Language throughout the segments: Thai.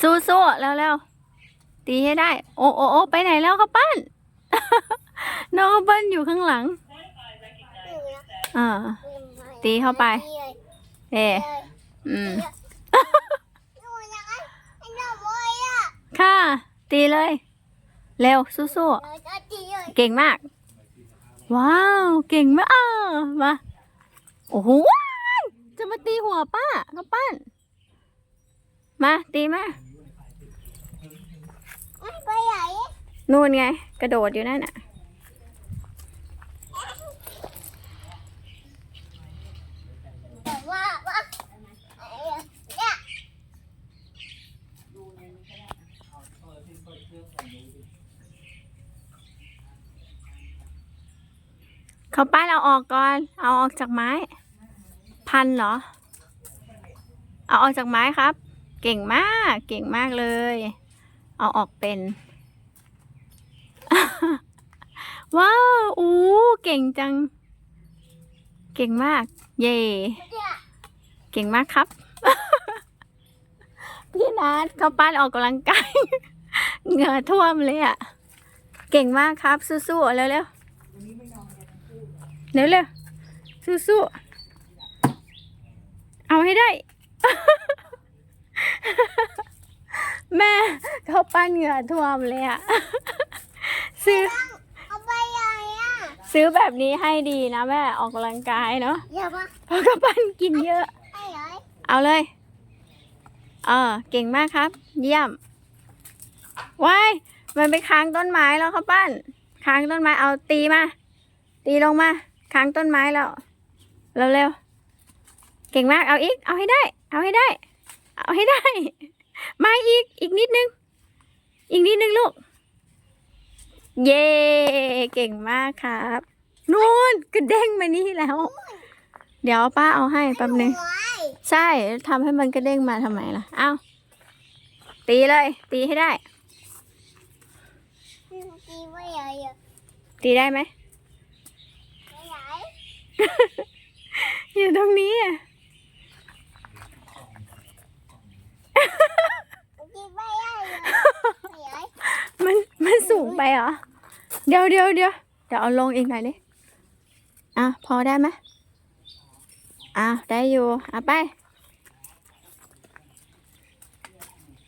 สู้สู้ๆแล้วแล้วๆตีให้ได้ โอ้โอ้โอ้ไปไหนแล้วครับปั้น น้องข้าวปั้นอยู่ข้างหลังอ่าตีเข้าไป เออืมค่ะ ตีเลย เร็วสู้ๆเก่งมาก ว้าว เก่งมากอะมาโอ้โหว้ายจะมาตีหัวป้าก็ปั้น มาตีมา นู่นไง กระโดดอยู่นั่นน่ะเขาป้านเอาออกก่อน เอาออกจากไม้ พันเหรอ เอาออกจากไม้ครับ เก่งมาก เก่งมากเลย เอาออกเป็น ว้าวอู้เก่งจัง เก่งมาก เย่เก่งมากครับ พี่นัทเขาปั้นออกกำลังกายเหงื่อท่วมเลยอะ เก่งมากครับ สู้ๆเร็วๆเร็วเร็วสู้สู้ๆเอาให้ได้ แม่เขาปั้นเหงื่อท่วมเลยอะซื้อ ซื้อแบบนี้ให้ดีนะแม่ออกกำลังกายเนาะเพราะเขาปั้นกินเยอะเอาเลยเออเก่งมากครับ เยี่ยมว้ายมันไปค้างต้นไม้แล้วครับปั้น ค้างต้นไม้เอาตีมา ตีลงมา ค้างต้นไม้แล้วเร็วๆเก่งมากเอาอีก เอาให้ได้ เอาให้ได้ เอาให้ได้ มาอีกอีกนิดนึง อีกนิดนึงลูก เย้เก่งมากครับนู่นกระเด้งมานี่แล้ว เดี๋ยวป้าเอาให้แป๊บนึงใช่ทำให้มันกระเด้งมาทำไมล่ะเอาตีเลย ตีให้ได้ ตีได้ไหมอยู่ตรงนี้อะมันมันสูงไปเหรอ เดี๋ยวเดี๋ยวเดี๋ยวเดี๋ยวเอาลงอีกหน่อยดิอะพอได้ไหมอะได้อยู่อะไป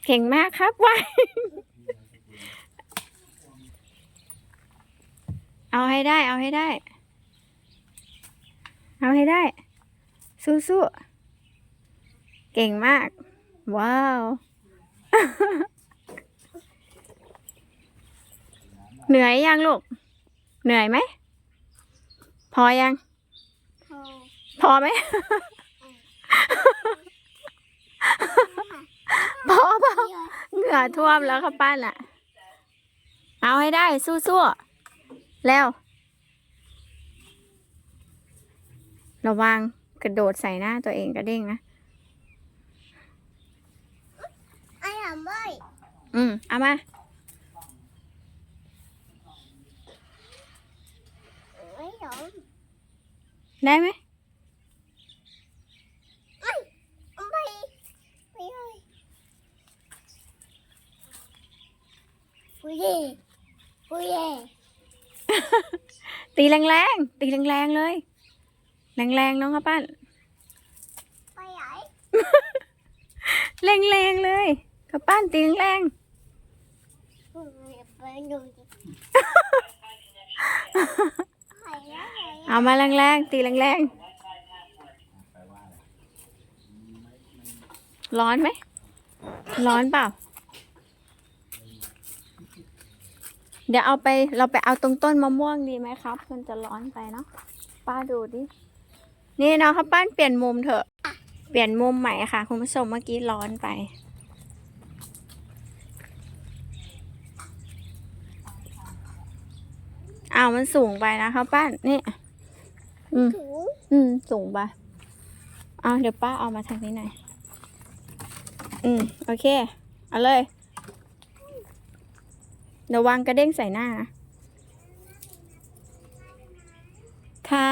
เก่งมากครับวายเอาให้ได้ เอาให้ได้ เอาให้ได้ สู้ๆเก่งมาก ว้าว เหนื่อยยังลูก เหนื่อยไหม พอยัง พอไหม พอเปล่าเหงื่อท่วมแล้วค่ะป้านอะ เอาให้ได้สู้ๆ แล้ว ระวังกระโดดใส่หน้าตัวเองกระเด้งนะอืม เอามา ได้ไหมตีแรงๆ ตีแรงๆ เลย แรงๆ น้องครับป้านแรงๆ เลยครับป้านตีแรงๆ เอามาแรงๆ ตีแรงๆ ร้อนไหม ร้อนเปล่า เดี๋ยวเอาไปเราไปเอาตรงต้นมะม่วงดีไหมครับ มันจะร้อนไปเนาะ ป้าดูดิ นี่เนาะครับป้านเปลี่ยนมุมเถอะ เปลี่ยนมุมใหม่ค่ะ คุณผู้ชมเมื่อกี้ร้อนไปอ้าวมันสูงไปนะครับป้านนี่ อืมอืม สูงไปเอาเดี๋ยวป้าเอามาทางนี้หน่อย อืม โอเค เอาเลยเดี๋ยววางกระเด้งใส่หน้านะค่ะ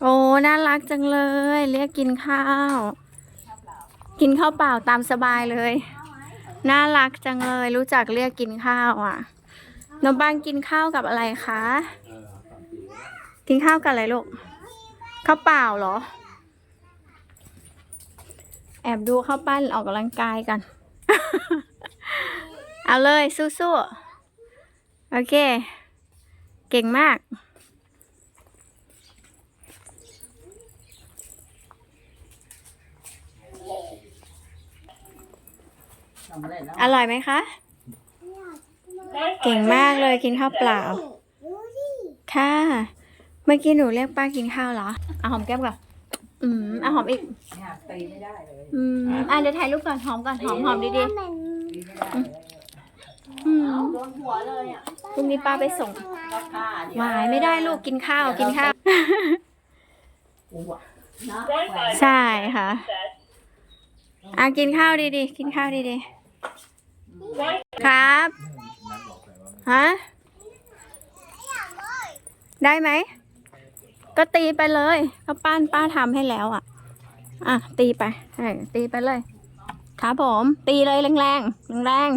โอ้ น่ารักจังเลย เรียกกินข้าว กินข้าวเปล่าตามสบายเลย น่ารักจังเลย รู้จักเรียกกินข้าวอะน้องบ้านกินข้าวกับอะไรคะ กินข้าวกับอะไรลูก ข้าวเปล่าเหรอ แอบดูข้าวปั้นออกกำลังกายกัน เอาเลยสู้ๆ โอเค เก่งมากทำอะไรแล้วอร่อยไหมคะ เก่งมากเลยกินข้าวเปล่า ค่ะ เมื่อกี้หนูเรียกป้ากินข้าวเหรอเอาหอมแก้มก่อน อืมเอาหอมอีก เนี่ยตีไม่ได้เลยอืมอะเดี๋ยวถ่ายรูปก่อนหอมก่อนหอมหอมดีตีไม่ได้เลยๆอืมโดนหัวเลยอะพรุ่งนี้ป้าไปส่งก็ฆ่าเดี๋ยวหวายไม่ได้ลูกกินข้าวกินข้าวหัวนะใช่ค่ะอะกินข้าวดีๆกินข้าวดีๆครับฮะได้ไหม ก็ตีไปเลยก็ป้านป้าทำให้แล้วอะ อะ ตีไปใช่ตีไปเลยครับผม ตีเลยแรงแรงแรง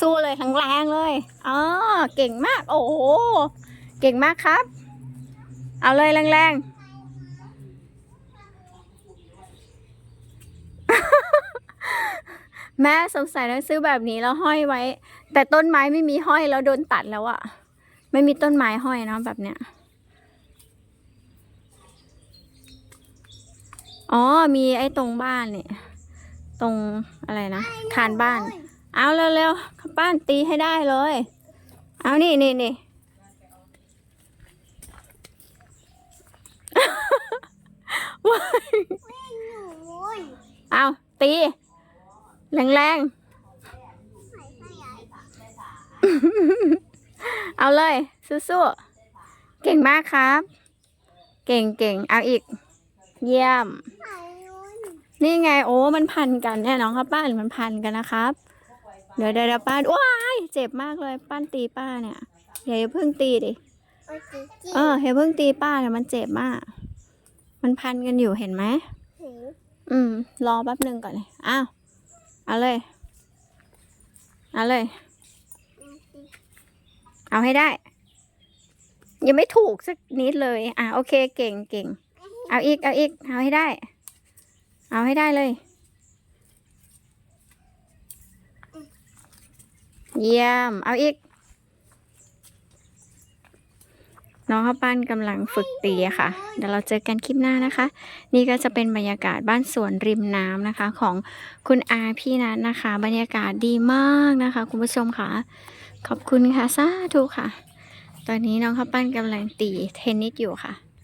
สู้ๆเลยแรงๆเลยอ๋อเก่งมาก โอ้โหเก่งมากครับ เอาเลยแรงๆแม่สงสัยต้องซื้อแบบนี้แล้วห้อยไว้ แต่ต้นไม้ไม่มีห้อยแล้วโดนตัดแล้วอะไม่มีต้นไม้ห้อยเนาะแบบเนี้ย อ๋อ มีไอ้ตรงบ้านเนี่ย ตรงอะไรนะ คานบ้าน เอาเร็วๆข้าป้านตีให้ได้เลย เอานี่นี่นี่ ว้ายเอาตี แรงๆ เอาเลยสู้ๆ เก่งมากครับ เก่งเก่งเอาอีก เยี่ยม นี่ไงโอ้มันพันกันเนี่ยน้องครับป้านมันพันกันนะครับ เดี๋ยวเดี๋ยวเดี๋ยวป้านว้ายเจ็บมากเลยป้านตีป้าเนี่ยอย่าอย่าเพิ่งตีดิเอออย่าเพิ่งตีป้าเนี่ยมันเจ็บมาก มันพันกันอยู่เห็นไหมอืม รอแป๊บหนึ่งก่อนเลยอ้าวเอาเลยเอาเลย เอาให้ได้ ยังไม่ถูกสักนิดเลย อะโอเคเก่งเก่ง เอาอีก เอาอีก เอาให้ได้ เอาให้ได้เลย เยี่ยม เอาอีก น้องข้าวปั้นกำลังฝึกตีอะค่ะ เดี๋ยวเราเจอกันคลิปหน้านะคะ นี่ก็จะเป็นบรรยากาศบ้านสวนริมน้ำนะคะ ของคุณอาพี่นัทนะคะ บรรยากาศดีมากนะคะ คุณผู้ชมค่ะ ขอบคุณค่ะสาธุค่ะ ตอนนี้น้องข้าวปั้นกำลังตีเทนนิสอยู่ค่ะ